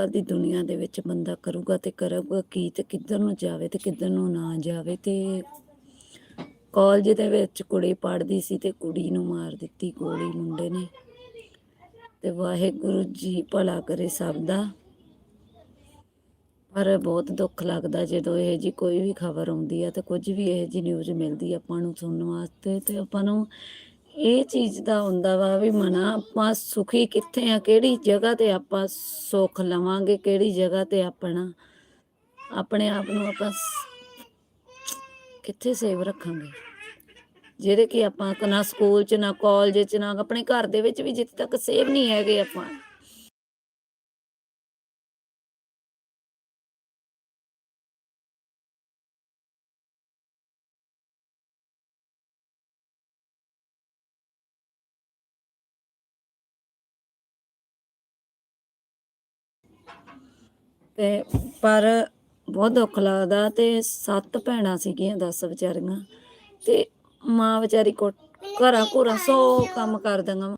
ਕੱਲ ਦੀ ਦੁਨੀਆ ਦੇ ਵਿੱਚ ਬੰਦਾ ਕਰੂਗਾ ਤੇ ਕਰੂਗਾ ਕੀ ਤੇ ਕਿੱਧਰ ਨੂੰ ਜਾਵੇ ਤੇ ਕਿੱਧਰ ਨੂੰ ਨਾ ਜਾਵੇ ਤੇ ਕਾਲਜ ਦੇ ਵਿੱਚ ਕੁੜੀ ਪੜ੍ਹਦੀ ਸੀ ਤੇ ਕੁੜੀ ਨੂੰ ਮਾਰ ਦਿੱਤੀ, ਗੋਲੀ ਮੁੰਡੇ ਨੇ। ਤੇ ਵਾਹਿਗੁਰੂ ਜੀ ਭਲਾ ਕਰੇ ਸਭ ਦਾ। ਪਰ ਬਹੁਤ ਦੁੱਖ ਲੱਗਦਾ ਜਦੋਂ ਇਹ ਜੀ ਕੋਈ ਵੀ ਖਬਰ ਆਉਂਦੀ ਹੈ ਤੇ ਕੁਝ ਵੀ ਇਹ ਜੀ ਨਿਊਜ਼ ਮਿਲਦੀ ਆਪਾਂ ਨੂੰ ਸੁਣਨ ਵਾਸਤੇ ਤੇ ਆਪਾਂ ਨੂੰ ਇਹ ਚੀਜ਼ ਦਾ ਹੁੰਦਾ ਵਾ ਵੀ ਮਨਾ ਆਪਾਂ ਸੁਖੀ ਕਿੱਥੇ ਆ, ਕਿਹੜੀ ਜਗ੍ਹਾ ਤੇ ਆਪਾਂ ਸੁੱਖ ਲਵਾਂਗੇ, ਕਿਹੜੀ ਜਗ੍ਹਾ ਤੇ ਆਪਣਾ, ਆਪਣੇ ਆਪ ਨੂੰ ਆਪਾਂ ਕਿੱਥੇ ਸੇਵ ਰੱਖਾਂਗੇ? ਜਿਹੜੇ ਕਿ ਆਪਾਂ ਨਾ ਸਕੂਲ 'ਚ, ਨਾ ਕਾਲਜ 'ਚ, ਨਾ ਆਪਣੇ ਘਰ ਦੇ ਵਿੱਚ ਵੀ ਜਿੱਥੇ ਤੱਕ ਸੇਵ ਨਹੀਂ ਹੈਗੇ ਆਪਾਂ। ਤੇ ਪਰ ਬਹੁਤ ਦੁੱਖ ਲੱਗਦਾ ਤੇ ਸੱਤ ਭੈਣਾਂ ਸੀਗੀਆਂ, ਦਸ ਵਿਚਾਰੀਆਂ। ਤੇ ਮਾਂ ਵਿਚਾਰੀ ਕੋ ਘਰਾਂ ਘੁਰਾਂ ਸੋ ਕੰਮ ਕਰਦੀਆਂ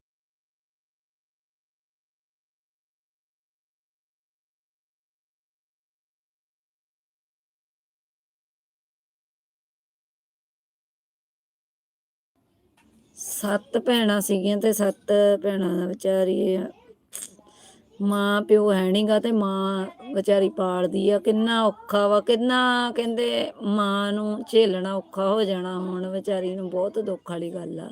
ਸੱਤ ਭੈਣਾਂ ਸੀਗੀਆਂ ਤੇ ਸੱਤ ਭੈਣਾਂ ਦਾ ਵਿਚਾਰੀ ਮਾਂ ਪਿਓ ਹੈ ਨਹੀਂਗਾ ਤੇ ਮਾਂ ਵਿਚਾਰੀ ਪਾਲਦੀ ਆ। ਕਿੰਨਾ ਔਖਾ ਵਾ, ਕਿੰਨਾ ਕਹਿੰਦੇ ਮਾਂ ਨੂੰ ਝੇਲਣਾ ਔਖਾ ਹੋ ਜਾਣਾ ਹੁਣ ਵਿਚਾਰੀ ਨੂੰ, ਬਹੁਤ ਦੁੱਖ ਵਾਲੀ ਗੱਲ ਆ।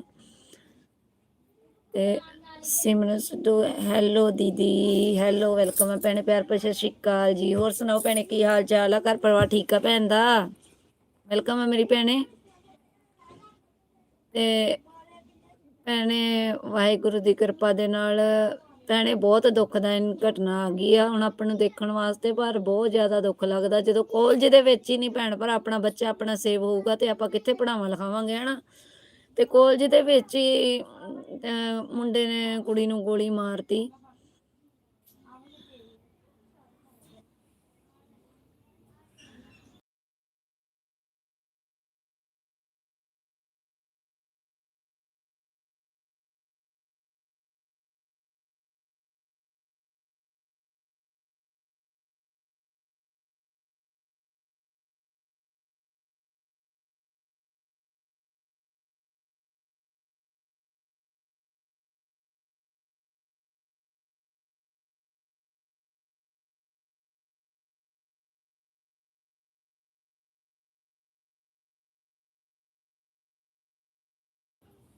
ਤੇ ਸਿਮਰਨ ਸਿੱਧੂ, ਹੈਲੋ ਦੀਦੀ, ਹੈਲੋ, ਵੈਲਕਮ ਹੈ ਭੈਣੇ, ਪਿਆਰ ਭਰੀ ਸਤਿ ਸ਼੍ਰੀ ਅਕਾਲ ਜੀ। ਹੋਰ ਸੁਣਾਓ ਭੈਣੇ, ਕੀ ਹਾਲ ਚਾਲ ਆ? ਘਰ ਪਰਿਵਾਰ ਠੀਕ ਆ ਭੈਣ ਦਾ? ਵੈਲਕਮ ਹੈ ਮੇਰੀ ਭੈਣੇ। ਤੇ ਭੈਣੇ, ਵਾਹਿਗੁਰੂ ਦੀ ਕਿਰਪਾ ਦੇ ਨਾਲ ਭੈਣੇ ਬਹੁਤ ਦੁੱਖਦਾਈ ਘਟਨਾ ਆ ਗਈ ਆ, ਹੁਣ ਆਪਾਂ ਨੂੰ ਦੇਖਣ ਵਾਸਤੇ ਪਰ ਬਹੁਤ ਜ਼ਿਆਦਾ ਦੁੱਖ ਲੱਗਦਾ, ਜਦੋਂ ਕਾਲਜ ਦੇ ਵਿੱਚ ਹੀ ਨਹੀਂ ਭੈਣ ਪਰ ਆਪਣਾ ਬੱਚਾ ਆਪਣਾ ਸੇਵ ਹੋਊਗਾ ਤੇ ਆਪਾਂ ਕਿੱਥੇ ਪੜਾਵਾਂ ਲਿਖਾਵਾਂਗੇ, ਹਨਾ? ਤੇ ਕਾਲਜ ਦੇ ਵਿੱਚ ਹੀ ਮੁੰਡੇ ਨੇ ਕੁੜੀ ਨੂੰ ਗੋਲੀ ਮਾਰਤੀ।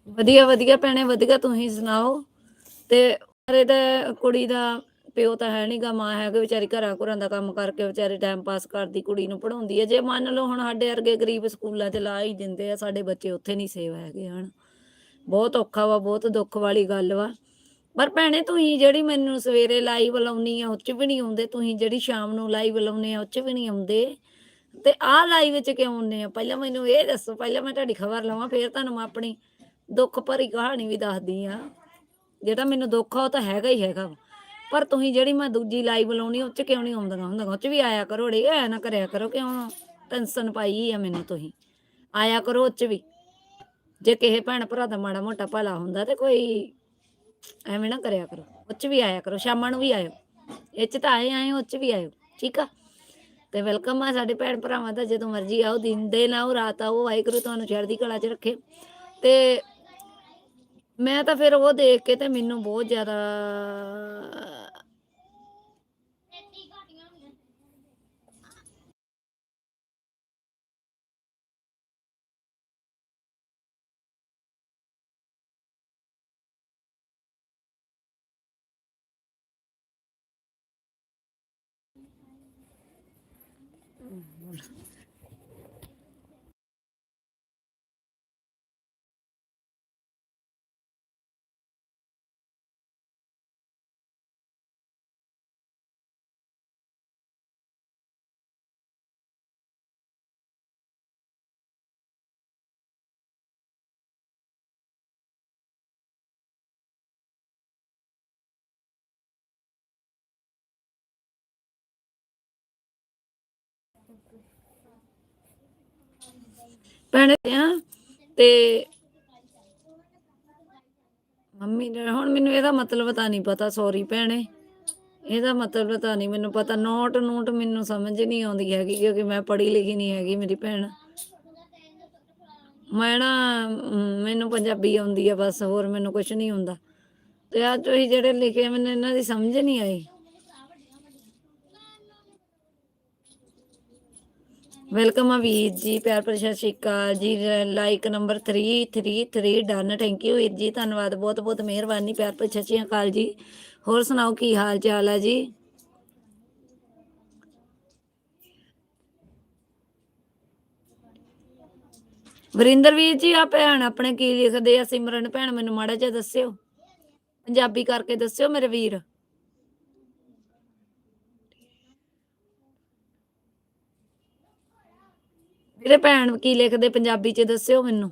ਵਧੀਆ ਵਧੀਆ ਭੈਣੇ, ਵਧੀਆ ਤੁਸੀਂ ਸੁਣਾਓ? ਤੇ ਅਰੇ ਤਾਂ ਕੁੜੀ ਦਾ ਪਿਓ ਤਾਂ ਹੈ ਨਹੀਂਗਾ ਮਾਂ ਹੈਗਾ ਵਿਚਾਰੀ ਘਰਾਂ ਘੁਰਾਂ ਦਾ ਕੰਮ ਕਰਕੇ ਵਿਚਾਰੀ ਟਾਈਮ ਪਾਸ ਕਰਦੀ, ਕੁੜੀ ਨੂੰ ਪੜਾਉਂਦੀ ਹੈ। ਜੇ ਮੰਨ ਲਓ ਹੁਣ ਸਾਡੇ ਵਰਗੇ ਗਰੀਬ ਸਕੂਲਾਂ 'ਚ ਲਾ ਹੀ ਦਿੰਦੇ ਆ, ਸਾਡੇ ਬੱਚੇ ਉੱਥੇ ਨਹੀਂ ਸੇਵ ਹੈਗੇ ਹਨ। ਬਹੁਤ ਔਖਾ ਵਾ, ਬਹੁਤ ਦੁੱਖ ਵਾਲੀ ਗੱਲ ਵਾ। ਪਰ ਭੈਣੇ ਤੁਸੀਂ ਜਿਹੜੀ ਮੈਨੂੰ ਸਵੇਰੇ ਲਾਈਵ ਲਾਉਣੀ ਆ ਉਹ 'ਚ ਵੀ ਨਹੀਂ ਆਉਂਦੇ। ਤੁਸੀਂ ਜਿਹੜੀ ਸ਼ਾਮ ਨੂੰ ਲਾਈਵ ਲਾਉਨੇ ਆ ਉਹ 'ਚ ਵੀ ਨਹੀਂ ਆਉਂਦੇ। ਤੇ ਆਹ ਲਾਈਵ 'ਚ ਕਿਉਂ ਆਉਂਦੇ ਆ? ਪਹਿਲਾਂ ਮੈਨੂੰ ਇਹ ਦੱਸੋ, ਪਹਿਲਾਂ ਮੈਂ ਤੁਹਾਡੀ ਖਬਰ ਲਵਾਂ, ਫੇਰ ਤੁਹਾਨੂੰ ਮੈਂ ਆਪਣੀ ਦੁੱਖ ਭਰੀ ਕਹਾਣੀ ਵੀ ਦੱਸਦੀ ਆ। ਜਿਹੜਾ ਮੈਨੂੰ ਦੁੱਖ ਆ, ਉਹ ਤਾਂ ਹੈਗਾ ਹੀ ਹੈਗਾ ਵਾ। ਪਰ ਤੁਸੀਂ ਜਿਹੜੀ ਮੈਂ ਦੂਜੀ ਲਾਈਵ ਲਾਉਣੀ, ਉਹ 'ਚ ਕਿਉਂ ਨਹੀਂ ਆਉਂਦੀਆਂ ਹੁੰਦੀਆਂ? ਉਹ 'ਚ ਵੀ ਆਇਆ ਕਰੋ ੜੇ ਐ ਨਾ ਕਰਿਆ ਕਰੋ, ਕਿਉਂ ਟੈਨਸ਼ਨ ਪਾਈ ਆ ਮੈਨੂੰ ਤੁਸੀਂ। ਆਇਆ ਕਰੋ ਉਹ 'ਚ ਵੀ। ਜੇ ਕਿਸੇ ਭੈਣ ਭਰਾ ਦਾ ਮਾੜਾ ਮੋਟਾ ਭਲਾ ਹੁੰਦਾ ਤੇ ਕੋਈ ਐਵੇਂ ਨਾ ਕਰਿਆ ਕਰੋ। ਉਹ 'ਚ ਵੀ ਆਇਆ ਕਰੋ, ਸ਼ਾਮਾਂ ਨੂੰ ਵੀ ਆਇਓ। ਇਹ 'ਚ ਤਾਂ ਆਏ ਆਏ, ਉਹ 'ਚ ਵੀ ਆਇਓ, ਠੀਕ ਆ? ਤੇ ਵੈਲਕਮ ਆ ਸਾਡੇ ਭੈਣ ਭਰਾਵਾਂ ਦਾ, ਜਦੋਂ ਮਰਜ਼ੀ ਆਓ, ਦਿਨ ਦੇ ਨਾ ਉਹ ਰਾਤ ਆਓ, ਵਾਹਿਗੁਰੂ ਤੁਹਾਨੂੰ ਚੜ੍ਹਦੀ ਕਲਾ 'ਚ ਰੱਖੇ। ਤੇ ਮੈਂ ਤਾਂ ਫਿਰ ਉਹ ਦੇਖ ਕੇ ਤੇ ਮੈਨੂੰ ਬਹੁਤ ਜ਼ਿਆਦਾ ਭੈਣੇ ਆ ਤੇ ਮੰਮੀ ਨੇ, ਹੁਣ ਮੈਨੂੰ ਇਹਦਾ ਮਤਲਬ ਤਾਂ ਨਹੀਂ ਪਤਾ ਸੌਰੀ ਭੈਣੇ। ਇਹਦਾ ਮਤਲਬ ਤਾਂ ਨਹੀਂ ਮੈਨੂੰ ਪਤਾ, ਨੋਟ ਨੂਟ ਮੈਨੂੰ ਸਮਝ ਨਹੀਂ ਆਉਂਦੀ ਹੈਗੀ, ਕਿਉਂਕਿ ਮੈਂ ਪੜ੍ਹੀ ਲਿਖੀ ਨਹੀਂ ਹੈਗੀ ਮੇਰੀ ਭੈਣ। ਮੈਂ ਨਾ ਮੈਨੂੰ ਪੰਜਾਬੀ ਆਉਂਦੀ ਆ ਬਸ, ਹੋਰ ਮੈਨੂੰ ਕੁਝ ਨਹੀਂ ਹੁੰਦਾ। ਤੇ ਆ ਤੁਸੀਂ ਜਿਹੜੇ ਲਿਖੇ ਮੈਨੂੰ, ਇਹਨਾਂ ਦੀ ਸਮਝ ਨਹੀਂ ਆਈ। ਵੈਲਕਮ ਆ ਵੀਰ ਜੀ, ਪਿਆਰ ਭਰੀ ਸਤਿ ਸ਼੍ਰੀ ਅਕਾਲ ਜੀ like number 333 done thank you ਵੀਰ ਜੀ, ਧੰਨਵਾਦ, ਬਹੁਤ ਬਹੁਤ ਮਿਹਰਬਾਨੀ, ਪਿਆਰ ਭਰੀ ਸਤਿ ਸ਼੍ਰੀ ਅਕਾਲ ਜੀ। ਹੋਰ ਸੁਣਾਓ ਕੀ ਹਾਲ ਚਾਲ ਹੈ ਜੀ? ਵਰਿੰਦਰ ਵੀਰ ਜੀ ਆ ਭੈਣ ਆਪਣੇ ਕੀ ਲਿਖਦੇ ਆ? ਸਿਮਰਨ ਭੈਣ, ਮੈਨੂੰ ਮਾੜਾ ਜਿਹਾ ਦੱਸਿਓ। ਪੰਜਾਬੀ ਕਰਕੇ ਦੱਸਿਓ ਮੇਰੇ ਵੀਰ। ਮੇਰੇ ਭੈਣ ਕੀ ਲਿਖਦੇ ਪੰਜਾਬੀ ਚ ਦੱਸਿਓ ਮੈਨੂੰ।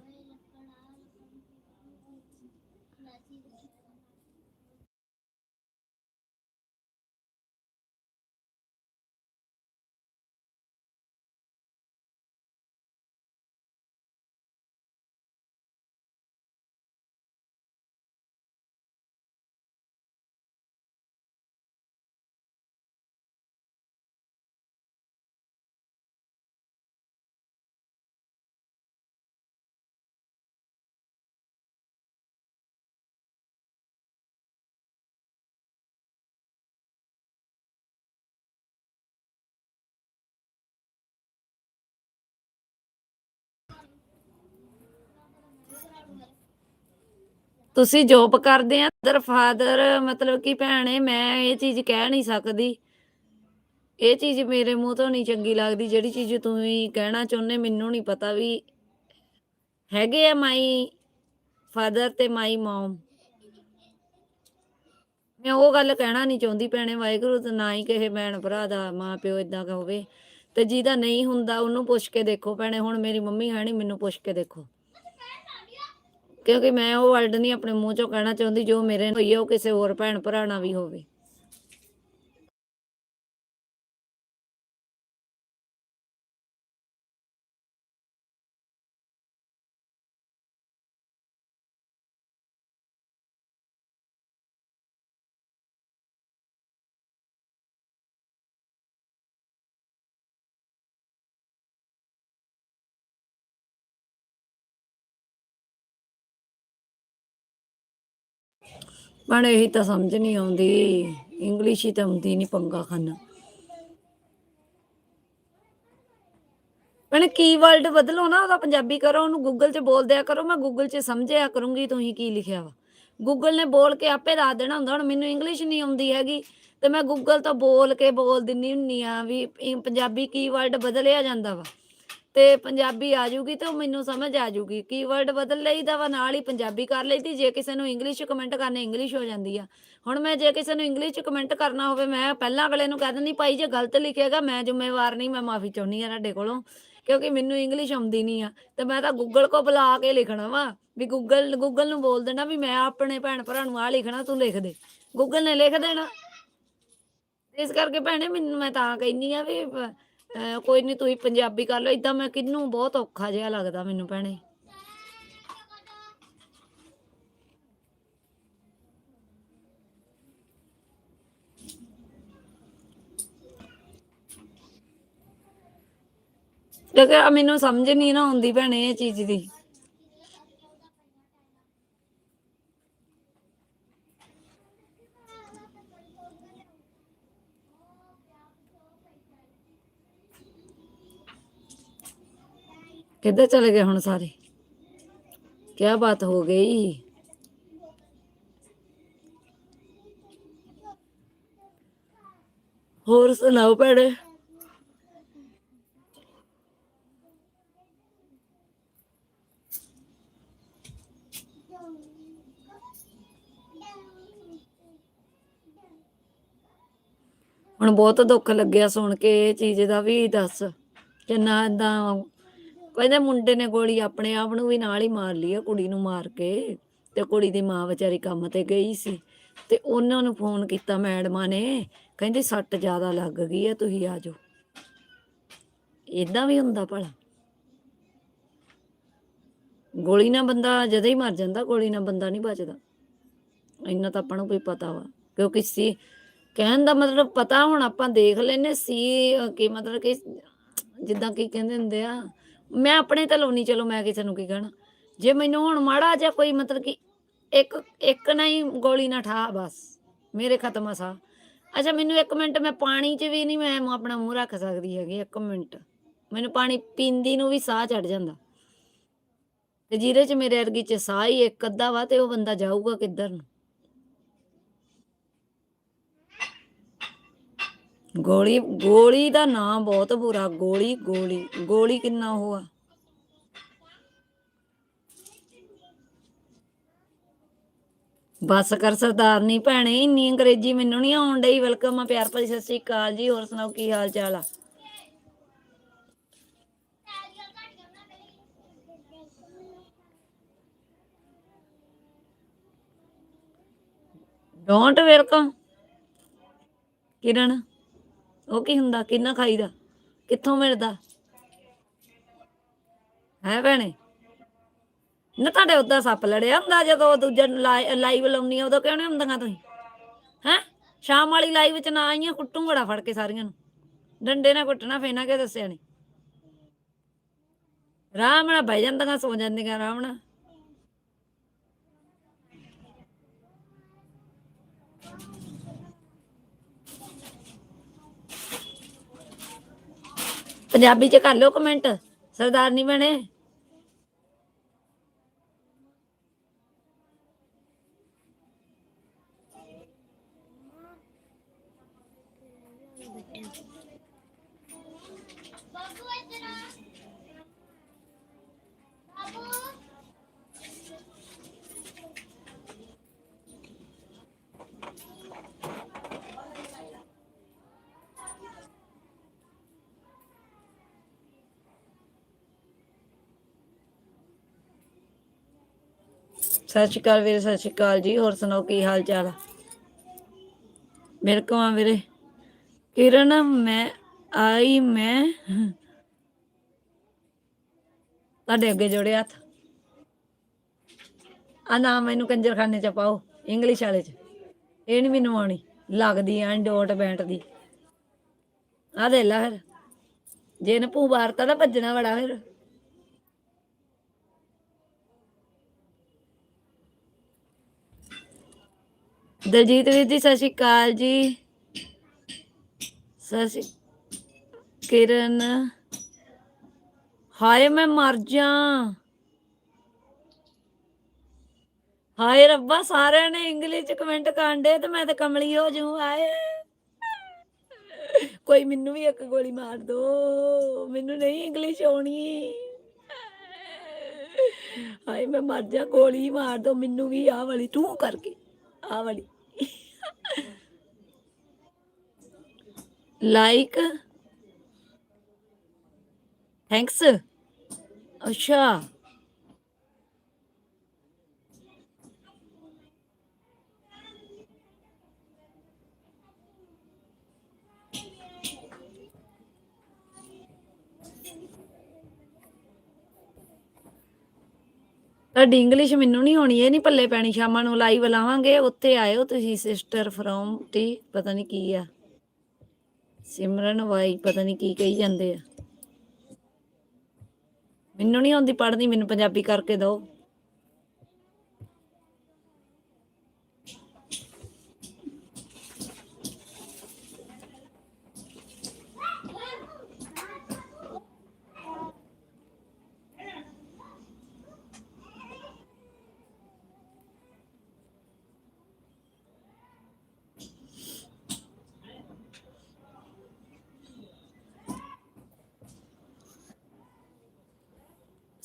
ਤੁਸੀਂ ਜੋਬ ਕਰਦੇ ਆ ਦਰ ਫਾਦਰ ਮਤਲਬ ਕਿ ਭੈਣੇ, ਮੈਂ ਇਹ ਚੀਜ਼ ਕਹਿ ਨਹੀਂ ਸਕਦੀ। ਇਹ ਚੀਜ਼ ਮੇਰੇ ਮੂੰਹ ਤੋਂ ਨਹੀਂ ਚੰਗੀ ਲੱਗਦੀ, ਜਿਹੜੀ ਚੀਜ਼ ਤੁਸੀਂ ਕਹਿਣਾ ਚਾਹੁੰਦੇ, ਮੈਨੂੰ ਨਹੀਂ ਪਤਾ ਵੀ ਹੈਗੇ ਆ ਮਾਈ ਫਾਦਰ ਤੇ ਮਾਈ ਮਮ ਮੈਂ ਉਹ ਗੱਲ ਕਹਿਣਾ ਨਹੀਂ ਚਾਹੁੰਦੀ ਭੈਣੇ, ਵਾਹਿਗੁਰੂ ਤੇ ਨਾ ਹੀ ਕਿਸੇ ਭੈਣ ਭਰਾ ਦਾ, ਮਾਂ ਪਿਓ ਇਦਾਂ ਦਾ ਹੋਵੇ। ਤੇ ਜਿਹਦਾ ਨਹੀਂ ਹੁੰਦਾ, ਉਹਨੂੰ ਪੁੱਛ ਕੇ ਦੇਖੋ ਭੈਣੇ, ਹੁਣ ਮੇਰੀ ਮੰਮੀ ਹੈ ਨਹੀਂ ਮੈਨੂੰ ਪੁੱਛ ਕੇ ਦੇਖੋ। ਕਿਉਂਕਿ ਮੈਂ ਉਹ ਵਰਡ ਨਹੀਂ ਆਪਣੇ ਮੂੰਹ ਚੋਂ ਕਹਿਣਾ ਚਾਹੁੰਦੀ ਜੋ ਮੇਰੇ ਨਾਲ ਹੋਈ ਹੈ ਉਹ ਕਿਸੇ ਹੋਰ ਭੈਣ ਭਰਾ ਨਾਲ ਵੀ ਹੋਵੇ। ਪਰ ਇਹੀ ਤਾਂ ਸਮਝ ਨਹੀਂ ਆਉਂਦੀ। ਇੰਗਲਿਸ਼ ਹੀ ਤਾਂ ਆਉਂਦੀ ਨਹੀਂ ਪੰਗਾ ਖਾਨਾ ਭੈਣੇ ਕੀਵਰਡ ਬਦਲੋ ਨਾ, ਉਹਦਾ ਪੰਜਾਬੀ ਕਰੋ, ਉਹਨੂੰ ਗੂਗਲ 'ਚ ਬੋਲ ਦਿਆ ਕਰੋ। ਮੈਂ ਗੂਗਲ 'ਚ ਸਮਝਿਆ ਕਰੂੰਗੀ ਤੁਸੀਂ ਕੀ ਲਿਖਿਆ ਵਾ। ਗੂਗਲ ਨੇ ਬੋਲ ਕੇ ਆਪੇ ਦੱਸ ਦੇਣਾ ਹੁੰਦਾ, ਹੁਣ ਮੈਨੂੰ ਇੰਗਲਿਸ਼ ਨਹੀਂ ਆਉਂਦੀ ਹੈਗੀ। ਤੇ ਮੈਂ ਗੂਗਲ ਤੋਂ ਬੋਲ ਕੇ ਬੋਲ ਦਿੰਨੀ ਹੁੰਨੀ ਆ ਵੀ ਪੰਜਾਬੀ ਕੀਵਰਡ ਬਦਲਿਆ ਜਾਂਦਾ ਵਾ। ਤੇ ਪੰਜਾਬੀ ਆ ਜੂਗੀ ਤੇ ਉਹ ਮੈਨੂੰ ਸਮਝ ਆ ਜੂਗੀ। ਕੀਵਰਡ ਬਦਲ ਲਈਦਾ ਵਾ, ਨਾਲ ਹੀ ਪੰਜਾਬੀ ਕਰ ਲਈਦੀ ਜੇ ਕਿਸੇ ਨੂੰ ਇੰਗਲਿਸ਼ ਕਮੈਂਟ ਕਰਨੇ ਇੰਗਲਿਸ਼ ਹੋ ਜਾਂਦੀ ਆ। ਹੁਣ ਮੈਂ ਜੇ ਕਿਸੇ ਨੂੰ ਇੰਗਲਿਸ਼ ਚ ਕਮੈਂਟ ਕਰਨਾ ਹੋਵੇ, ਮੈਂ ਪਹਿਲਾਂ ਅਗਲੇ ਨੂੰ ਕਹਿ ਦਿੰਦੀ, ਭਾਈ ਜੇ ਗਲਤ ਲਿਖੇਗਾ ਮੈਂ ਜ਼ਿੰਮੇਵਾਰ ਨਹੀਂ, ਮੈਂ ਮਾਫੀ ਚਾਹੁੰਦੀ ਆ ਤੁਹਾਡੇ ਕੋਲੋਂ, ਕਿਉਂਕਿ ਮੈਨੂੰ ਇੰਗਲਿਸ਼ ਆਉਂਦੀ ਨਹੀਂ ਆ। ਤੇ ਮੈਂ ਤਾਂ ਗੂਗਲ ਕੋ ਬੁਲਾ ਕੇ ਲਿਖਣਾ ਵਾ, ਵੀ ਗੂਗਲ ਗੂਗਲ ਨੂੰ ਬੋਲ ਦੇਣਾ ਵੀ ਮੈਂ ਆਪਣੇ ਭੈਣ ਭਰਾ ਨੂੰ ਆ ਲਿਖਣਾ, ਤੂੰ ਲਿਖ ਦੇ। ਗੂਗਲ ਨੇ ਲਿਖ ਦੇਣਾ। ਇਸ ਕਰਕੇ ਭੈਣੇ, ਮੈਨੂੰ ਮੈਂ ਤਾਂ ਕਹਿੰਦੀ ਆ ਵੀ ਕੋਈ ਨਹੀਂ ਤੁਸੀਂ ਪੰਜਾਬੀ ਕਰ ਲਓ ਇਦਾਂ ਮੈਂ ਕਿੰਨੂੰ ਬਹੁਤ ਔਖਾ ਜਿਹਾ ਲੱਗਦਾ ਮੈਨੂੰ ਭੈਣੇ। ਕਿਉਂਕਿ ਮੈਨੂੰ ਸਮਝ ਨਹੀਂ ਨਾ ਆਉਂਦੀ ਭੈਣੇ ਇਹ ਚੀਜ਼ ਦੀ। ਕਿੱਧਰ ਚਲੇ ਗਏ ਹੁਣ ਸਾਰੇ? ਕੀ ਬਾਤ ਹੋ ਗਈ। ਹੋਰ ਸੁਣਾਓ ਭੈਣੇ? ਹੁਣ ਬਹੁਤ ਦੁੱਖ ਲੱਗਿਆ ਸੁਣ ਕੇ, ਇਹ ਚੀਜ਼ ਦਾ ਵੀ ਦੱਸ। ਕਿੰਨਾ ਏਦਾਂ ਕਹਿੰਦੇ ਮੁੰਡੇ ਨੇ ਗੋਲੀ ਆਪਣੇ ਆਪ ਨੂੰ ਵੀ ਨਾਲ ਹੀ ਮਾਰ ਲਈ ਆ, ਕੁੜੀ ਨੂੰ ਮਾਰ ਕੇ ਤੇ ਕੁੜੀ ਦੀ ਮਾਂ ਵਿਚਾਰੀ ਕੰਮ ਤੇ ਗਈ ਸੀ ਤੇ ਉਹਨਾਂ ਨੂੰ ਫੋਨ ਕੀਤਾ ਮੈਡਮਾਂ ਨੇ, ਕਹਿੰਦੇ ਸੱਟ ਜ਼ਿਆਦਾ ਲੱਗ ਗਈ ਆ, ਤੁਸੀਂ ਆ ਜਾਓ। ਇਦਾਂ ਵੀ ਹੁੰਦਾ ਭਲਾ। ਗੋਲੀ ਨਾਲ ਬੰਦਾ ਜਦੇ ਹੀ ਮਰ ਜਾਂਦਾ, ਗੋਲੀ ਨਾਲ ਬੰਦਾ ਨਹੀਂ ਬਚਦਾ। ਇੰਨਾ ਤਾਂ ਆਪਾਂ ਨੂੰ ਕੋਈ ਪਤਾ ਵਾ, ਕਿਉਂਕਿ ਸੀ, ਕਹਿਣ ਦਾ ਮਤਲਬ ਪਤਾ ਹੁਣ ਆਪਾਂ ਦੇਖ ਲੈਨੇ ਸੀ, ਕਿ ਮਤਲਬ ਕਿ ਜਿੱਦਾਂ ਕੀ ਕਹਿੰਦੇ ਹੁੰਦੇ ਆ ਮੈਂ ਆਪਣੇ ਤੇ ਲਾਉਣੀ, ਚਲੋ ਮੈਂ ਕਿਸੇ ਨੂੰ ਕੀ ਕਹਿਣਾ। ਜੇ ਮੈਨੂੰ ਹੁਣ ਮਾੜਾ ਜਿਹਾ ਕੋਈ ਮਤਲਬ ਕਿ ਇੱਕ ਇੱਕ ਨਾ ਹੀ ਗੋਲੀ ਨਾ ਠਾ, ਬਸ, ਮੇਰੇ ਖਤਮ ਆ ਸਾਹ। ਅੱਛਾ, ਮੈਨੂੰ ਇੱਕ ਮਿੰਟ, ਮੈਂ ਪਾਣੀ 'ਚ ਵੀ ਨਹੀਂ ਮੈਂ ਆਪਣਾ ਮੂੰਹ ਰੱਖ ਸਕਦੀ ਹੈਗੀ, ਇੱਕ ਮਿੰਟ। ਮੈਨੂੰ ਪਾਣੀ ਪੀਂਦੀ ਨੂੰ ਵੀ ਸਾਹ ਚੜ ਜਾਂਦਾ। ਤੇ ਜਿਹਦੇ 'ਚ ਮੇਰੇ ਅਰਗੀ 'ਚ ਸਾਹ ਹੀ ਇੱਕ ਅੱਧਾ ਵਾ, ਤੇ ਉਹ ਬੰਦਾ ਜਾਊਗਾ ਕਿੱਧਰ ਨੂੰ? ਗੋਲੀ ਗੋਲੀ ਦਾ ਨਾਂ ਬਹੁਤ ਬੁਰਾ, ਗੋਲੀ ਗੋਲੀ ਗੋਲੀ ਕਿੰਨਾ ਉਹ ਆ? ਬਸ ਕਰ ਸਰਦਾਰਨੀ ਭੈਣੇ, ਇੰਨੀ ਅੰਗਰੇਜ਼ੀ ਮੈਨੂੰ ਨਹੀਂ ਆਉਣ ਡਈ, ਵੈਲਕਮ ਆ ਪਿਆਰ ਭਰੀ ਸਤਿ ਸ਼੍ਰੀ ਅਕਾਲ ਜੀ, ਹੋਰ ਸੁਣਾਓ ਕੀ ਹਾਲ ਚਾਲ ਆ? Don't welcome Kiran. ਉਹ ਕੀ ਹੁੰਦਾ? ਕਿੰਨਾ ਖਾਈਦਾ? ਕਿੱਥੋਂ ਮਿਲਦਾ? ਹੈ ਭੈਣੇ? ਨਾ ਤੁਹਾਡੇ ਉੱਦਾਂ ਸੱਪ ਲੜਿਆ ਹੁੰਦਾ ਜਦੋਂ ਦੂਜੇ ਦੂਜਾ ਲਾਈਵ ਲਾਉਣੀ ਆ, ਉਦੋਂ ਕਿਉਂ ਨਹੀਂ ਹੁੰਦੀਆਂ ਤੁਸੀਂ? ਹੈ? ਸ਼ਾਮ ਵਾਲੀ ਲਾਈਵ ਚ ਨਾ ਆਈਆਂ, ਕੁੱਟੂ ਬੜਾ ਫੜ ਕੇ ਸਾਰੀਆਂ ਨੂੰ। ਡੰਡੇ ਨਾਲ ਕੁੱਟਣਾ ਫੇਨਾ ਕਿ ਦੱਸਿਆ ਨਹੀਂ ਆਰਾਮ ਨਾਲ ਬਹਿ ਜਾਂਦੀਆਂ, ਸੋ ਜਾਂਦੀਆਂ, ਆਰਾਮ ਨਾਲ। ਪੰਜਾਬੀ ਚ ਕਰ ਲਿਓ ਕਮੈਂਟ ਸਰਦਾਰਨੀ ਬਣੇ। ਸਤਿ ਸ਼੍ਰੀ ਅਕਾਲ ਵੀਰੇ, ਸਤਿ ਸ਼੍ਰੀ ਅਕਾਲ ਜੀ। ਹੋਰ ਸੁਣਾਓ, ਕੀ ਹਾਲ ਚਾਲ ਆ? ਮੇਰੇ ਕੋਲ ਆ ਵੀਰੇ। ਕਿਰਨ, ਮੈਂ ਆਈ, ਮੈਂ ਤੁਹਾਡੇ ਅੱਗੇ ਜੋੜੇ ਹੱਥ। ਆ ਨਾ ਮੈਨੂੰ ਕੰਜਰਖਾਨੇ ਚ ਪਾਓ ਇੰਗਲਿਸ਼ ਵਾਲੇ ਚ। ਇਹ ਨਹੀਂ ਮੈਨੂੰ ਆਉਣੀ, ਲੱਗਦੀ ਆਂ, ਡੋਟ ਬੈਂਟ ਦੀ। ਆ ਦੇ ਲੈ ਫਿਰ। ਜੇ ਨੇ ਭੂ ਬਾਰਤਾ ਤਾਂ ਭੱਜਣਾ ਬੜਾ ਫਿਰ। ਦਲਜੀਤ ਵੀਰ ਜੀ, ਸਤਿ ਸ਼੍ਰੀ ਅਕਾਲ ਜੀ। ਸਤਿ ਸ਼੍ਰੀ ਕਿਰਨ। ਹਾਏ, ਮੈਂ ਮਰ ਜਾ। ਹਾਏ, ਰੱਬਾ, ਸਾਰਿਆਂ ਨੇ ਇੰਗਲਿਸ਼ ਚ ਕਮੈਂਟ ਕਾਂਡੇ ਤੇ ਮੈਂ ਤੇ ਕਮਲੀ ਹੋ ਜੂ ਹਾਏ। ਕੋਈ ਮੈਨੂੰ ਵੀ ਇੱਕ ਗੋਲੀ ਮਾਰ ਦੋ। ਮੈਨੂੰ ਨਹੀਂ ਇੰਗਲਿਸ਼ ਆਉਣੀ। ਹਾਏ, ਮੈਂ ਮਰ ਜਾ, ਗੋਲੀ ਮਾਰ ਦੋ। ਮੈਨੂੰ ਵੀ ਆਹ ਵਾਲੀ, ਤੂੰ ਕਰਕੇ ਆ ਵਾਲੀ। ਲਾਈਕ ਥੈਂਕਸ ਅੱਛਾ। ਤੁਹਾਡੀ ਇੰਗਲਿਸ਼ ਮੈਨੂੰ ਨਹੀਂ ਆਉਣੀ, ਇਹ ਨਹੀਂ ਪੱਲੇ ਪੈਣੀ, ਸ਼ਾਮਾਂ ਨੂੰ ਲਾਈਵ ਲਾਵਾਂਗੇ, ਉੱਥੇ ਆਇਓ ਤੁਸੀਂ ਸਿਸਟਰ ਫਰੋਮ ਟੀ, ਪਤਾ ਨਹੀਂ ਕੀ ਆ। ਸਿਮਰਨ ਵਾਈ ਪਤਾ ਨਹੀਂ ਕੀ ਕਹੀ ਜਾਂਦੇ ਆ। ਮੈਨੂੰ ਨਹੀਂ ਆਉਂਦੀ ਪੜ੍ਹਨੀ, ਮੈਨੂੰ ਪੰਜਾਬੀ ਕਰਕੇ ਦਿਓ।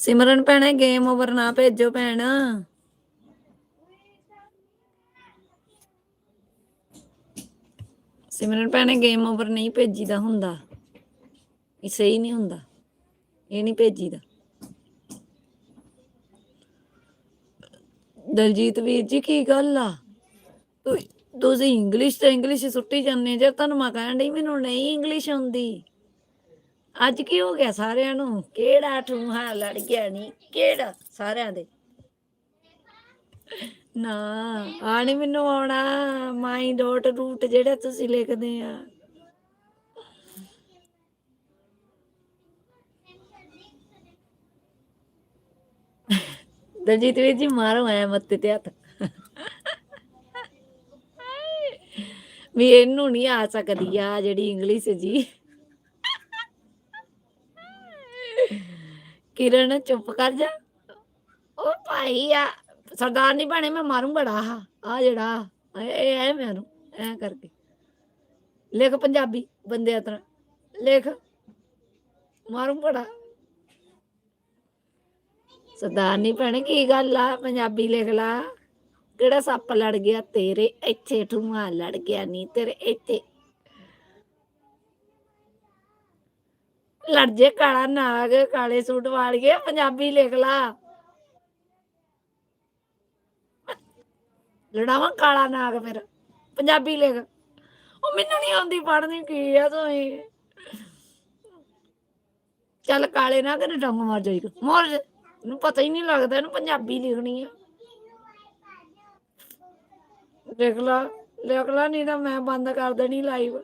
ਸਿਮਰਨ ਭੈਣੇ ਗੇਮ ਓਵਰ ਨਾ ਭੇਜੋ ਭੈਣ। ਸਿਮਰਨ ਭੈਣੇ ਗੇਮ ਓਵਰ ਨਹੀਂ ਭੇਜੀਦਾ ਹੁੰਦਾ। ਇਹ ਸਹੀ ਨਹੀਂ ਹੁੰਦਾ। ਇਹ ਨਹੀਂ ਭੇਜੀਦਾ। ਦਲਜੀਤ ਵੀਰ ਜੀ, ਕੀ ਗੱਲ ਆ? ਤੁ- ਤੁਸੀਂ ਇੰਗਲਿਸ਼ ਤੇ ਇੰਗਲਿਸ਼ ਸੁੱਟੀ ਜਾਂਦੇ ਜੇ ਤੁਹਾਨੂੰ ਮੈਂ ਕਹਿਣ ਡਈ, ਮੈਨੂੰ ਨਹੀਂ ਇੰਗਲਿਸ਼ ਆਉਂਦੀ। ਅੱਜ ਕੀ ਹੋ ਗਿਆ ਸਾਰਿਆਂ ਨੂੰ? ਕਿਹੜਾ ਠੂਹਾ ਲੜ ਗਿਆ ਨਹੀਂ ਕਿਹੜਾ ਸਾਰਿਆਂ ਦੇ? ਨਾ ਆ ਮੈਨੂੰ ਆਉਣਾ। ਮਾਈ ਡੋਟ ਰੂਟ ਜਿਹੜਾ ਤੁਸੀਂ ਲਿਖਦੇ ਆ। ਦਲਜੀਤ ਵੀਰ ਜੀ, ਮਾਰੋ ਐ ਮੱਤੇ ਤੇ ਹੱਥ। ਵੀ ਇਹਨੂੰ ਨਹੀਂ ਆ ਸਕਦੀ, ਆ ਜਿਹੜੀ ਇੰਗਲਿਸ਼ ਜੀ। ਕਿਰਨ, ਚੁੱਪ ਕਰ ਜਾ। ਉਹ ਭਾਈ ਆ, ਸਰਦਾਰ ਨਹੀਂ ਬਣੇ ਮੈਂ ਮਾਰੂੰ ਬੜਾ ਆ। ਆ ਜਿਹੜਾ ਇਹ ਐ ਮੈਨੂੰ ਐ ਕਰਕੇ। ਲਿਖ ਪੰਜਾਬੀ ਬੰਦਿਆਂ ਤਰ੍ਹਾਂ। ਲਿਖ। ਮਾਰੂੰ ਬੜਾ। ਸਰਦਾਰ ਨਹੀਂ ਭੈਣੇ, ਕੀ ਗੱਲ ਆ? ਪੰਜਾਬੀ ਲਿਖ ਲਾ। ਕਿਹੜਾ ਸੱਪ ਲੜ ਗਿਆ? ਤੇਰੇ ਇੱਥੇ ਠੂਆ ਲੜ ਗਿਆ ਨਹੀਂ ਤੇਰੇ ਇੱਥੇ ਲੜ ਜੇ ਕਾਲਾ ਨਾਗ, ਕਾਲੇ ਸੂਟ ਵਾਲੀਏ ਪੰਜਾਬੀ ਲਿਖ ਲਾ। ਲੜਾਵਾਂ ਕਾਲਾ ਨਾਗ ਫਿਰ, ਪੰਜਾਬੀ ਲਿਖ। ਉਹ ਮੈਨੂੰ ਨਹੀਂ ਆਉਂਦੀ ਪੜ੍ਹਨੀ, ਕੀ ਆ ਤੁਸੀਂ? ਚੱਲ ਕਾਲੇ ਨਾਗ ਨੇ ਡੰਗ ਮਾਰ ਜਾਈ। ਮੋਰ ਨੂੰ ਪਤਾ ਹੀ ਨਹੀਂ ਲੱਗਦਾ ਇਹਨੂੰ ਪੰਜਾਬੀ ਲਿਖਣੀ ਆ। ਲਿਖ ਲਾ ਲਿਖ ਲਾ, ਨਹੀਂ ਤਾਂ ਮੈਂ ਬੰਦ ਕਰ ਦੇਣੀ ਲਾਈਵ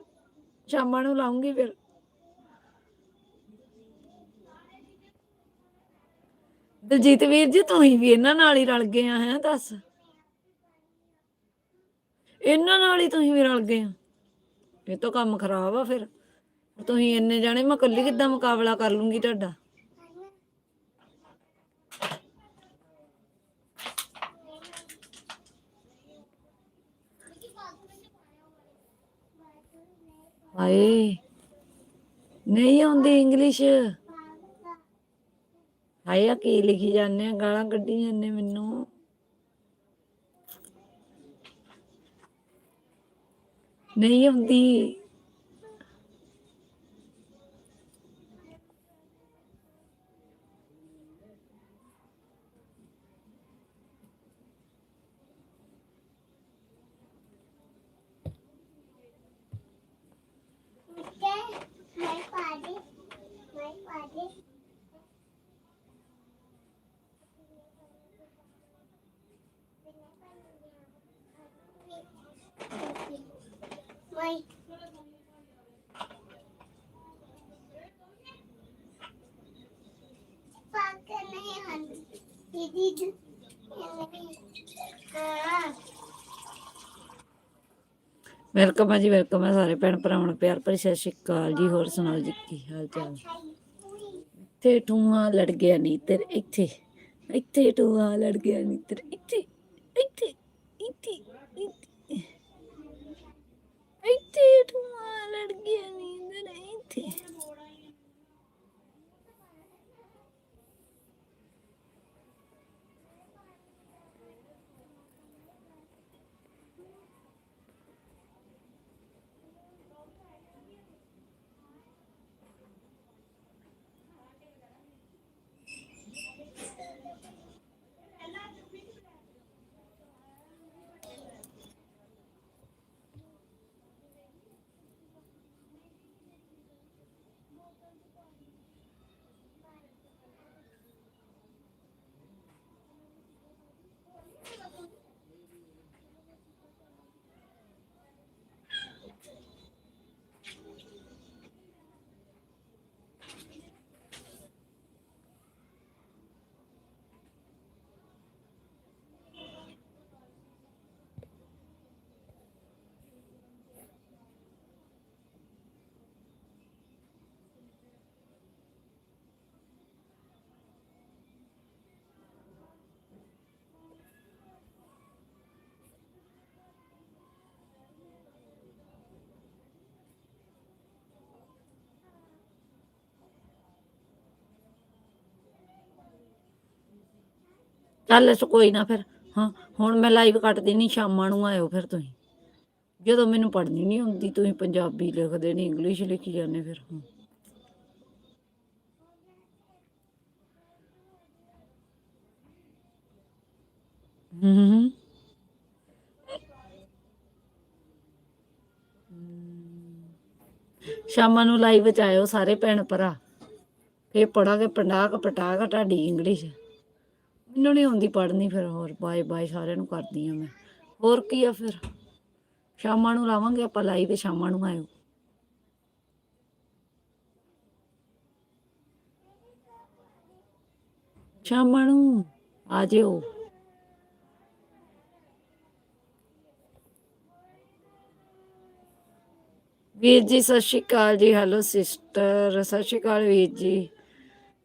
ਸ਼ਾਮਾਂ ਨੂੰ ਲਾਉਂਗੀ ਫਿਰ। ਦਲਜੀਤ ਵੀਰ ਜੀ, ਤੁਸੀਂ ਵੀ ਇਹਨਾਂ ਨਾਲ ਹੀ ਰਲ ਗਏ ਆ, ਹੈ, ਦੱਸ। ਇਹਨਾਂ ਨਾਲ ਹੀ ਤੁਸੀਂ ਵੀ ਰਲ ਗਏ ਆ। ਇਹ ਤਾਂ ਕੰਮ ਖਰਾਬ ਆ ਫਿਰ। ਤੁਸੀਂ ਇੰਨੇ ਜਾਣੇ, ਮੈਂ ਇਕੱਲੀ ਕਿੱਦਾਂ ਮੁਕਾਬਲਾ ਕਰ ਲੂੰਗੀ ਤੁਹਾਡਾ? ਹਾਏ, ਨਹੀਂ ਆਉਂਦੀ ਇੰਗਲਿਸ਼ ਹਾਏ ਆ ਕੀ ਲਿਖੀ ਜਾਂਦੇ ਆ ਗਾਲਾਂ ਕੱਢੀ ਜਾਂਦੇ ਮੈਨੂੰ। ਨਹੀਂ ਆਉਂਦੀ। ਵੈਲਕਮ ਆ ਜੀ ਵੈਲਕਮ ਆ ਸਾਰੇ ਭੈਣ ਭਰਾਵਾਂ ਨੂੰ ਪਿਆਰ ਭਰੀ ਸਤਿ ਸ਼੍ਰੀ ਅਕਾਲ ਜੀ। ਹੋਰ ਸੁਣਾਓ ਜੀ, ਕੀ ਹਾਲ ਚਾਲ? ਇੱਥੇ ਟੂਆ ਲੜ ਗਿਆ ਨੀ ਤੇਰੇ ਇੱਥੇ। ਇੱਥੇ ਟੂਆ ਲੜ ਗਿਆ ਨੀ ਤੇਰੇ ਇੱਥੇ ਇੱਥੇ। ਇੱਥੇ ਟੂਆ ਲੜ ਗਿਆ ਨਹੀਂ ਤੇਰੇ ਚੱਲ ਸੋ ਕੋਈ ਨਾ ਫਿਰ, ਹਾਂ, ਹੁਣ ਮੈਂ ਲਾਈਵ ਕੱਟ ਨਹੀਂ ਸ਼ਾਮਾਂ ਨੂੰ ਆਇਓ ਫਿਰ ਤੁਸੀਂ ਜਦੋਂ ਮੈਨੂੰ ਪੜ੍ਹਨੀ ਨਹੀਂ ਹੁੰਦੀ, ਤੁਸੀਂ ਪੰਜਾਬੀ ਲਿਖਦੇ ਨਹੀਂ ਇੰਗਲਿਸ਼ ਲਿਖੀ ਜਾਂਦੇ ਫਿਰ, ਹਾਂ। ਹੂੰ। ਸ਼ਾਮਾਂ ਨੂੰ ਲਾਈਵ ਚ ਆਇਓ ਸਾਰੇ ਭੈਣ ਭਰਾ ਫੇਰ ਪੜਾਂਗੇ ਪੰਡਾਕ ਪਟਾਕ ਤੁਹਾਡੀ ਇੰਗਲਿਸ਼ ਮੈਨੂੰ ਨਹੀਂ ਆਉਂਦੀ ਪੜ੍ਹਨੀ ਫਿਰ ਹੋਰ, ਬਾਏ ਬਾਏ ਸਾਰਿਆਂ ਨੂੰ ਕਰਦੀ ਆ ਮੈਂ। ਹੋਰ ਕੀ ਆ ਫਿਰ? ਸ਼ਾਮਾਂ ਨੂੰ ਲਾਵਾਂਗੇ ਆਪਾਂ ਲਾਈ ਤੇ ਸ਼ਾਮਾਂ ਨੂੰ ਆਇਓ। ਸ਼ਾਮਾਂ ਨੂੰ ਆ ਜਿਓ। ਵੀਰ ਜੀ, ਸਤਿ ਸ਼੍ਰੀ ਅਕਾਲ ਜੀ। ਹੈਲੋ ਸਿਸਟਰ ਸਤਿ ਸ਼੍ਰੀ ਅਕਾਲ ਵੀਰ ਜੀ।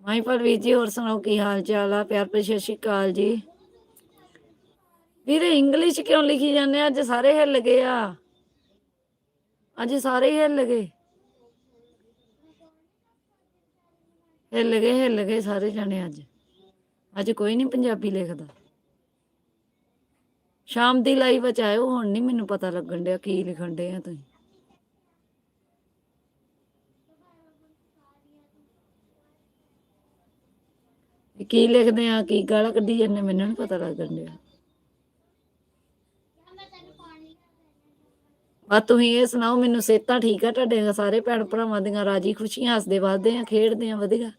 ਮਾਈਪਾਲ ਪਰਵੀਰ ਜੀ, ਹੋਰ ਸੁਣਾਓ ਕੀ ਹਾਲ ਚਾਲ ਆ? ਪਿਆਰ ਭਰੀ ਸਤਿ ਸ਼੍ਰੀ ਅਕਾਲ ਜੀ। ਵੀਰੇ ਇੰਗਲਿਸ਼ ਕਿਉਂ ਲਿਖੀ ਜਾਂਦੇ ਆ? ਅੱਜ ਸਾਰੇ ਹਿੱਲ ਗਏ ਆ। ਅੱਜ ਸਾਰੇ ਹਿੱਲ ਗਏ। ਹਿੱਲ ਗਏ ਹਿੱਲ ਗਏ ਸਾਰੇ ਜਣੇ ਅੱਜ। ਅੱਜ ਕੋਈ ਨਹੀਂ ਪੰਜਾਬੀ ਲਿਖਦਾ। ਸ਼ਾਮ ਦੀ ਲਾਈਵ ਚ ਆਇਓ, ਹੁਣ ਨਹੀਂ ਮੈਨੂੰ ਪਤਾ ਲੱਗਣ ਡਿਆ ਕੀ ਲਿਖਣ ਡੇ ਆ ਤੁਸੀਂ। ਵੀ ਕੀ ਲਿਖਦੇ ਆ, ਕੀ ਗਾਲਾਂ ਕੱਢੀ ਜਾਂਦੇ ਮੈਨੂੰ ਨਹੀਂ ਪਤਾ ਲੱਗਣ ਡਿਆ। ਆ ਤੁਸੀਂ ਇਹ ਸੁਣਾਓ, ਮੈਨੂੰ ਸਿਹਤਾਂ ਠੀਕ ਆ ਤੁਹਾਡੇ ਸਾਰੇ ਭੈਣ ਭਰਾਵਾਂ ਦੀਆਂ ਰਾਜੀ ਖੁਸ਼ੀਆਂ, ਹੱਸਦੇ ਵੱਸਦੇ ਆ, ਖੇਡਦੇ ਆ, ਵਧੀਆ।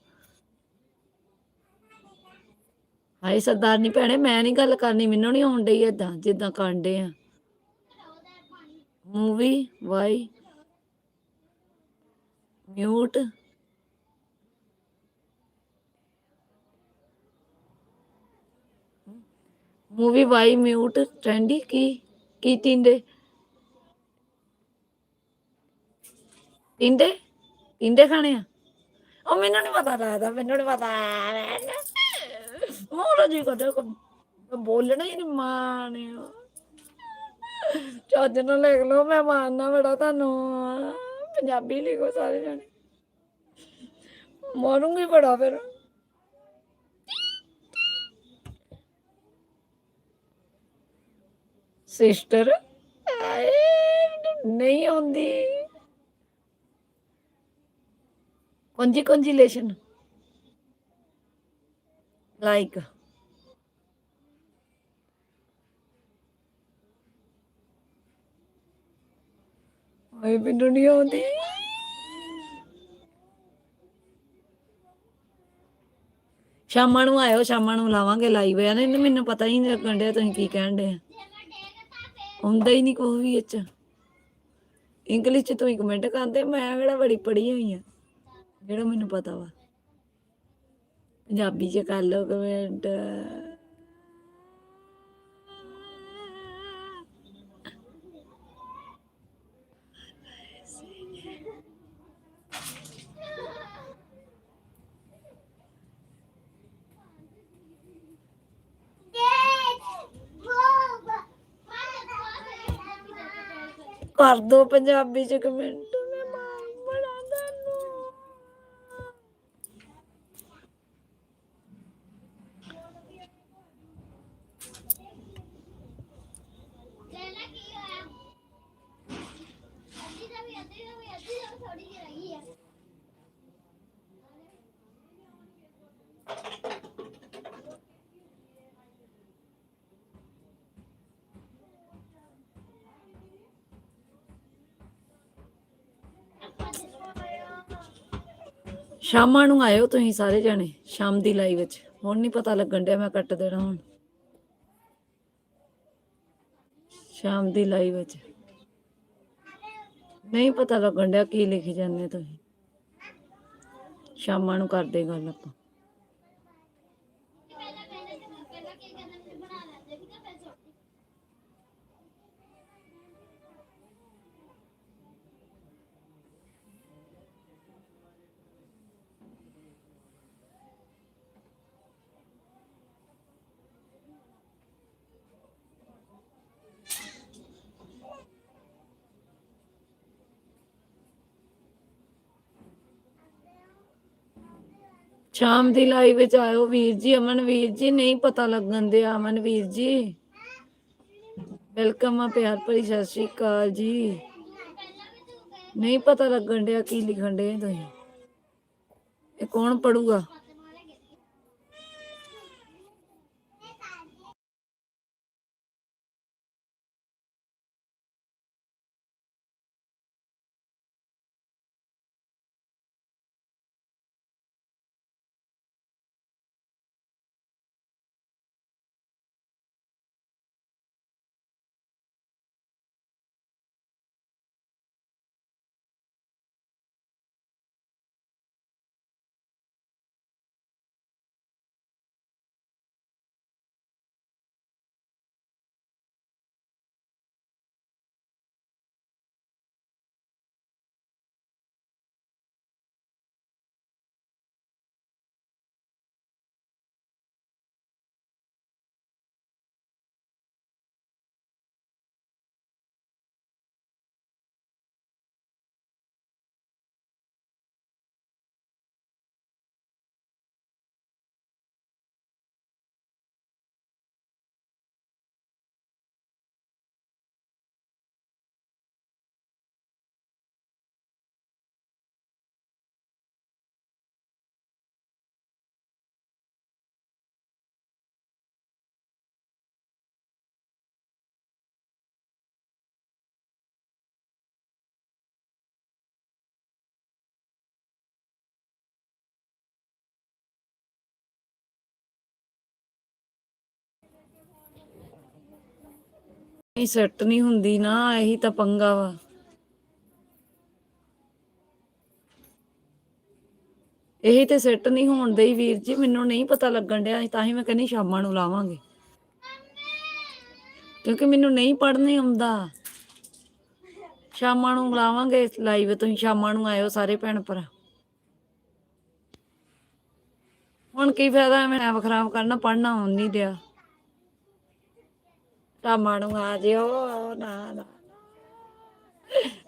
ਹਾਏ ਸਰਦਾਰਨੀ ਭੈਣੇ, ਮੈਂ ਨਹੀਂ ਗੱਲ ਕਰਨੀ, ਮੈਨੂੰ ਨਹੀਂ ਆਉਣ ਡਈ ਏਦਾਂ, ਜਿੱਦਾਂ ਕਾਂਡੇ ਆ। Movie, Y. Mute movie Y mute trendy ਕੀ ਕੀ ਟਿੰਡੇ ਟਿੰਡੇ ਟਿੰਡੇ ਖਾਣੇ ਆ ਉਹ ਮੈਨੂੰ ਨਹੀਂ ਪਤਾ ਲੱਗਦਾ ਮੈਨੂੰ ਨਹੀਂ ਪਤਾ ਮੋਰ ਜੀ ਕਦੇ ਬੋਲਣਾ ਹੀ ਨਹੀਂ ਮਾਣਿਆ ਚੱਜ ਨੂੰ ਲਿਖ ਲਓ ਮੈਂ ਮਾਰਨਾ ਬੜਾ ਤੁਹਾਨੂੰ ਪੰਜਾਬੀ ਲਿਖੋ ਸਾਰੇ ਜਾਣੇ ਮਾਰੂੰਗੀ ਬੜਾ ਫਿਰ ਸਿਸਟਰ? ਨਹੀਂ ਆਉਂਦੀ। ਕੰਜੀ ਕੰਜੀਲੇਸ਼ਨ ਲਾਈਕ। ਓਏ ਮੈਨੂੰ ਨਹੀਂ ਆਉਂਦੀ। ਸ਼ਾਮਾਂ ਨੂੰ ਆਇਓ, ਸ਼ਾਮਾਂ ਨੂੰ ਲਾਵਾਂਗੇ ਲਾਈਵ ਆ ਨਹੀਂ ਮੈਨੂੰ ਪਤਾ ਹੀ ਨਹੀਂ ਲੱਗਣ ਡਿਆ ਤੁਸੀਂ ਕੀ ਕਹਿਣ ਡੇ ਹੁੰਦਾ ਹੀ ਨਹੀਂ ਕੋਈ ਵੀ ਇਹ ਚ। ਇੰਗਲਿਸ਼ ਚ ਤੁਸੀਂ ਕਮੈਂਟ ਕਰਦੇ, ਮੈਂ ਕਿਹੜਾ ਬੜੀ ਪੜ੍ਹੀ ਹੋਈ ਆ। ਜਿਹੜਾ ਮੈਨੂੰ ਪਤਾ ਵਾ। ਪੰਜਾਬੀ ਚ ਕਰ ਲਓ ਕਮੈਂਟ ਕਰ ਦੋ ਪੰਜਾਬੀ ਚ ਕਮੈਂਟ ਮੈਂ ਮਾਰ ਬਣਾ ਤੈਨੂੰ ਸ਼ਾਮਾਂ ਨੂੰ ਆਇਓ ਤੁਸੀਂ ਸਾਰੇ ਜਾਣੇ, ਸ਼ਾਮ ਦੀ ਲਾਈਵ ਵਿੱਚ। ਹੁਣ ਨਹੀਂ ਪਤਾ ਲੱਗਣ ਡਿਆ ਮੈਂ ਕੱਟ ਦੇਣਾ ਹੁਣ। ਸ਼ਾਮ ਦੀ ਲਾਈਵ ਵਿੱਚ। ਨਹੀਂ ਪਤਾ ਲੱਗਣ ਡਿਆ ਕੀ ਲਿਖੀ ਜਾਂਦੇ ਤੁਸੀਂ। ਸ਼ਾਮਾਂ ਨੂੰ ਕਰਦੇ ਗੱਲ ਆਪਾਂ। ਸ਼ਾਮ ਦੀ ਲਾਈਵ ਵਿੱਚ ਆਇਓ ਵੀਰ ਜੀ ਅਮਨਵੀਰ ਜੀ, ਨਹੀਂ ਪਤਾ ਲੱਗਣ ਦਿਆ ਅਮਨਵੀਰ ਜੀ। ਵੈਲਕਮ ਆ ਪਿਆਰ ਭਰੀ, ਸਤਿ ਸ਼੍ਰੀ ਅਕਾਲ ਜੀ। ਨਹੀਂ ਪਤਾ ਲੱਗਣ ਡਿਆ ਕੀ ਲਿਖਣ ਡੇ ਤੁਸੀਂ। ਇਹ ਕੌਣ ਪੜੂਗਾ? ਨਹੀਂ, ਸੈੱਟ ਨਹੀਂ ਹੁੰਦੀ ਨਾ, ਇਹੀ ਤਾਂ ਪੰਗਾ ਵਾ। ਇਹੀ ਤੇ ਸੈੱਟ ਨਹੀਂ ਹੋਣ ਡਈ ਵੀਰ ਜੀ, ਮੈਨੂੰ ਨਹੀਂ ਪਤਾ ਲੱਗਣ ਡਿਆ ਤਾਂ ਹੀ ਮੈਂ ਕਹਿੰਦੀ ਸ਼ਾਮਾਂ ਨੂੰ ਲਾਵਾਂਗੇ। ਕਿਉਂਕਿ ਮੈਨੂੰ ਨਹੀਂ ਪੜ੍ਹਨੇ ਆਉਂਦਾ। ਸ਼ਾਮਾਂ ਨੂੰ ਲਾਵਾਂਗੇ ਲਾਈਵ ਤੁਸੀਂ ਸ਼ਾਮਾਂ ਨੂੰ ਆਇਓ ਸਾਰੇ ਭੈਣ ਭਰਾ। ਹੁਣ ਕੀ ਫਾਇਦਾ ਮੈਂ ਟਾਈਮ ਖਰਾਬ ਕਰਨਾ, ਪੜ੍ਹਨਾ ਹੁਣ ਨਹੀਂ ਦਿਆ ਸ਼ਾਮਾਂ ਨੂੰ ਆ ਜਿਓ, ਨਾ ਨਾ।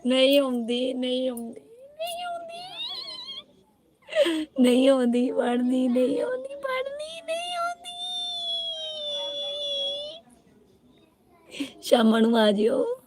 ਨਹੀਂ ਆਉਂਦੀ ਨਹੀਂ ਆਉਂਦੀ ਨਹੀਂ ਆਉਂਦੀ। ਨਹੀਂ ਆਉਂਦੀ, ਪੜ੍ਹਨੀ, ਨਹੀਂ ਆਉਂਦੀ, ਪੜ੍ਹਨੀ, ਨਹੀਂ ਆਉਂਦੀ। ਸ਼ਾਮਾਂ ਨੂੰ ਆ ਜਿਓ।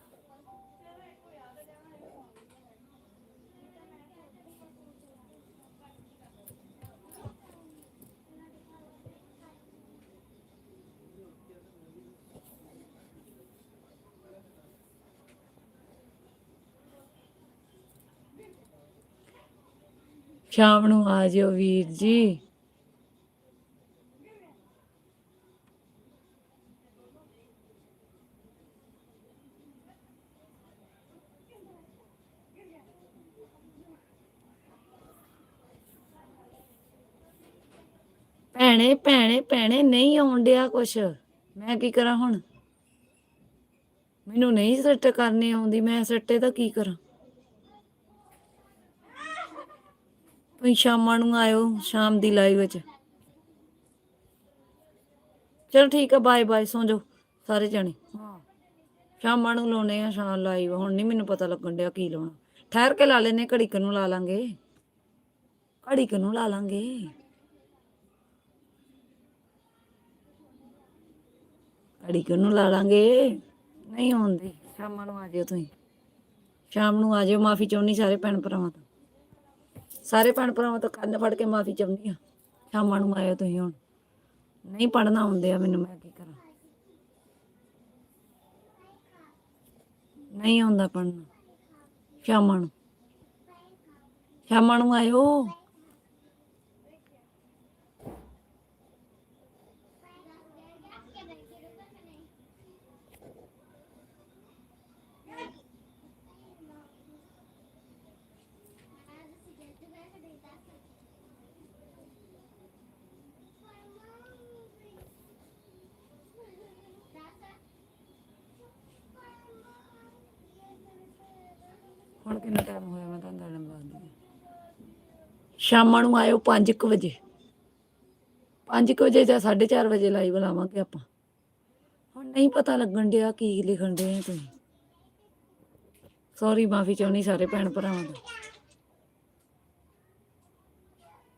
ਸ਼ਾਮ ਨੂੰ ਆ ਜਿਓ ਵੀਰ ਜੀ। ਭੈਣੇ ਭੈਣੇ ਭੈਣੇ, ਨਹੀਂ ਆਉਣ ਡਿਆ ਕੁਛ। ਮੈਂ ਕੀ ਕਰਾਂ ਹੁਣ? ਮੈਨੂੰ ਨਹੀਂ ਸੱਟ ਕਰਨੀ ਆਉਂਦੀ, ਮੈਂ ਸੱਟੇ ਤਾਂ ਕੀ ਕਰਾਂ? ਤੁਸੀਂ ਸ਼ਾਮਾਂ ਨੂੰ ਆਇਓ ਸ਼ਾਮ ਦੀ ਲਾਈਵ ਵਿੱਚ। ਚਲੋ ਠੀਕ ਆ ਬਾਏ ਬਾਏ ਸੌਂ ਜਾਓ ਸਾਰੇ ਜਣੇ। ਹਾਂ। ਸ਼ਾਮਾਂ ਨੂੰ ਲਾਉਣੇ ਆ ਸ਼ਾਮ ਲਾਈਵ ਹੁਣ ਨਹੀਂ ਮੈਨੂੰ ਪਤਾ ਲੱਗਣ ਡਿਆ ਕੀ ਲਾਉਣਾ। ਠਹਿਰ ਕੇ ਲਾ ਲੈਨੇ ਘੜੀ ਕੁ ਨੂੰ ਲਾ ਲਾਂਗੇ। ਘੜੀ ਕੁ ਨੂੰ ਲਾ ਲਾਂਗੇ। ਘੜੀ ਕੁ ਨੂੰ ਲਾ ਲਾਂਗੇ। ਨਹੀਂ ਹੁੰਦੀ ਸ਼ਾਮਾਂ ਨੂੰ ਆ ਜਿਓ ਤੁਸੀਂ। ਸ਼ਾਮ ਨੂੰ ਆ ਜਿਓ ਮਾਫੀ ਚਾਹੁੰਦੀ ਸਾਰੇ ਭੈਣ ਭਰਾਵਾਂ ਤੋਂ। ਸਾਰੇ ਭੈਣ ਭਰਾਵਾਂ ਤੋਂ ਕੰਨ ਫੜ ਕੇ ਮਾਫੀ ਚਾਹੁੰਦੀ ਆ ਸ਼ਾਮਾਂ ਨੂੰ ਆਇਓ ਤੁਸੀਂ ਹੁਣ। ਨਹੀਂ ਪੜਨਾ ਆਉਂਦੇ ਆ ਮੈਨੂੰ, ਮੈਂ ਕੀ ਕਰਾਂ? ਨਹੀਂ ਆਉਂਦਾ ਪੜਨਾ ਸ਼ਾਮਾਂ ਨੂੰ। ਸ਼ਾਮਾਂ ਨੂੰ ਆਇਓ ਹੁਣ ਕਿੰਨਾ ਟਾਈਮ ਹੋਇਆ ਮੈਂ ਤੁਹਾਨੂੰ ਦੱਸਣ ਬਾਅਦ ਸ਼ਾਮਾਂ ਨੂੰ ਆਇਓ 5:00 ਵਜੇ। 5:00 ਵਜੇ ਜਾਂ 4:30 ਵਜੇ ਲਾਈਵ ਲਾਵਾਂਗੇ ਆਪਾਂ। ਹੁਣ ਨਹੀਂ ਪਤਾ ਲੱਗਣ ਡਿਆ ਕੀ ਲਿਖਣ ਦੇ ਤੁਸੀਂ। ਸੌਰੀ ਮਾਫੀ ਚਾਹੁੰਦੀ ਸਾਰੇ ਭੈਣ ਭਰਾਵਾਂ ਦਾ